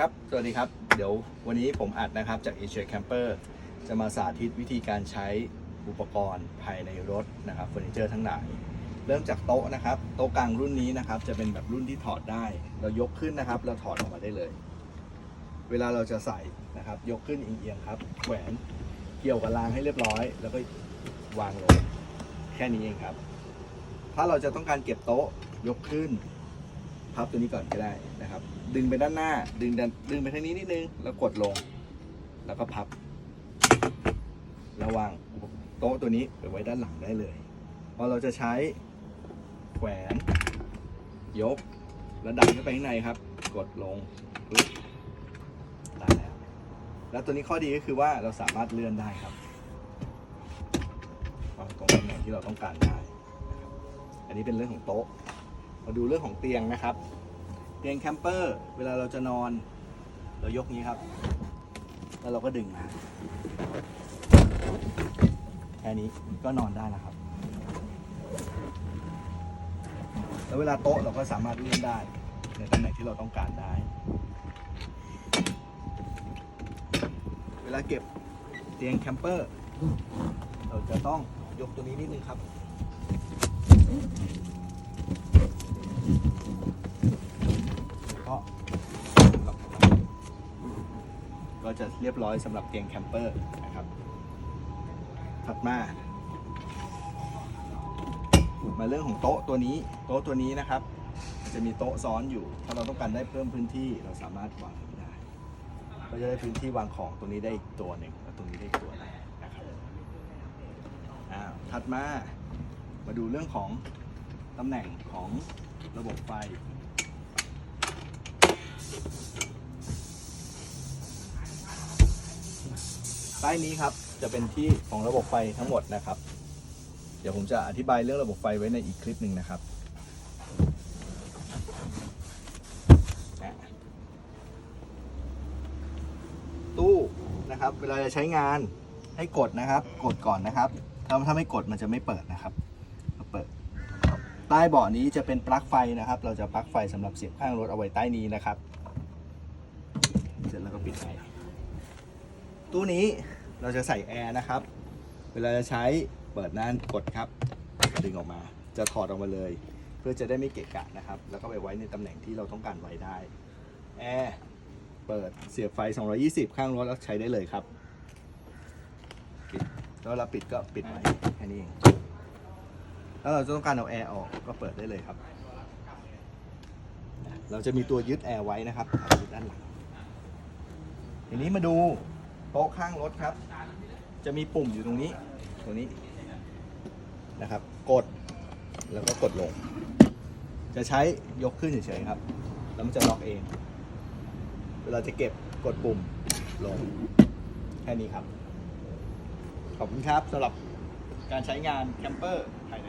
ครับ สวัสดีครับ เดี๋ยววันนี้ผมอัดนะครับจาก a s i a Camper จะมาสาธิตวิธีการใช้อุปกรณ์ภายในรถนะครับเฟอร์นิเจอร์ทั้งหลาย เริ่มจากโต๊ะนะครับ โต๊ะกลางรุ่นนี้นะครับ จะเป็นแบบรุ่นที่ถอดได้ เรายกขึ้นนะครับ เราถอดออกมาได้เลย เวลาเราจะใส่นะครับ ยกขึ้นเอียงๆครับแขวนเกี่ยวกับรางให้เรียบร้อย แล้วก็วางลง แค่นี้เองครับ ถ้าเราจะต้องการเก็บโต๊ะยกขึ้น พับตัวนี้ก่อนก็ได้นะครับ ดึงไปด้านหน้า ดึงดันดึงไปทางนี้นิดนึง แล้วกดลง แล้วก็พับ ระวางโต๊ะตัวนี้ไปไว้ด้านหลังได้เลยพอเราจะใช้แขวน ยก แล้วดันเข้าไปข้างในครับ กดลงปึ๊บได้แล้ว แล้วตัวนี้ข้อดีก็คือว่าเราสามารถเลื่อนได้ครับวางตรงตำแหน่งที่เราต้องการได้นะครับอันนี้เป็นเรื่องของโต๊ะ มาดูเรื่องของเตียงนะครับ เตียงแคมเปอร์เวลาเราจะนอน เรายกนี้ครับ แล้วเราก็ดึงมาแค่นี้ก็นอนได้แล้วครับ แล้วเวลาโต๊ะเราก็สามารถเลื่อนได้ ในตำแหน่งที่เราต้องการได้ เวลาเก็บเตียงแคมเปอร์ เราจะต้องยกตัวนี้นิดนึงครับ ก็จะเรียบร้อยสำหรับเตียงแคมเปอร์นะครับ ถัดมา มาเรื่องของโต๊ะตัวนี้ โต๊ะตัวนี้นะครับจะมีโต๊ะซ้อนอยู่ ถ้าเราต้องการได้เพิ่มพื้นที่เราสามารถวางได้เราจะได้พื้นที่วางของตรงนี้ได้อีกตัวหนึ่งแล้วตรงนี้ได้อีกตัวหนึงนะครับอ่าถัดมา มาดูเรื่องของตำแหน่งของระบบไฟ ใต้นี้ครับจะเป็นที่ของระบบไฟทั้งหมดนะครับ เดี๋ยวผมจะอธิบายเรื่องระบบไฟไว้ในอีกคลิปหนึ่งนะครับ ตู้นะครับ เวลาจะใช้งานให้กดนะครับ กดก่อนนะครับ ถ้าถ้าไม่กดมันจะไม่เปิดนะครับเปิด ใต้เบาะนี้จะเป็นปลั๊กไฟนะครับ เราจะปลั๊กไฟสำหรับเสียบข้างรถเอาไว้ใต้นี้นะครับ เสร็จแล้วก็ปิดไฟ ตู้นี้เราจะใส่แอร์นะครับ เวลาจะใช้เปิดนั่นกดครับ ดึงออกมา จะถอดออกมาเลย เพื่อจะได้ไม่เกะกะนะครับ แล้วก็ไปไว้ในตำแหน่งที่เราต้องการไว้ได้ แอร์เปิดเสียบไฟ 220 ข้างรถแล้วใช้ได้เลยครับ ปิดแล้วเราปิดก็ปิดไว้แค่นี้เอง แล้วเราจะต้องการเอาแอร์ออกก็เปิดได้เลยครับ เราจะมีตัวยึดแอร์ไว้นะครับยึดด้านหลังทีนี้มาดู โต๊ะข้างรถครับ จะมีปุ่มอยู่ตรงนี้ ตรงนี้นะครับ กดแล้วก็กดลง จะใช้ยกขึ้นเฉยๆครับ แล้วมันจะล็อกเอง เวลาจะเก็บกดปุ่มลง แค่นี้ครับ ขอบคุณครับสำหรับการใช้งานแคมเปอร์ภายใน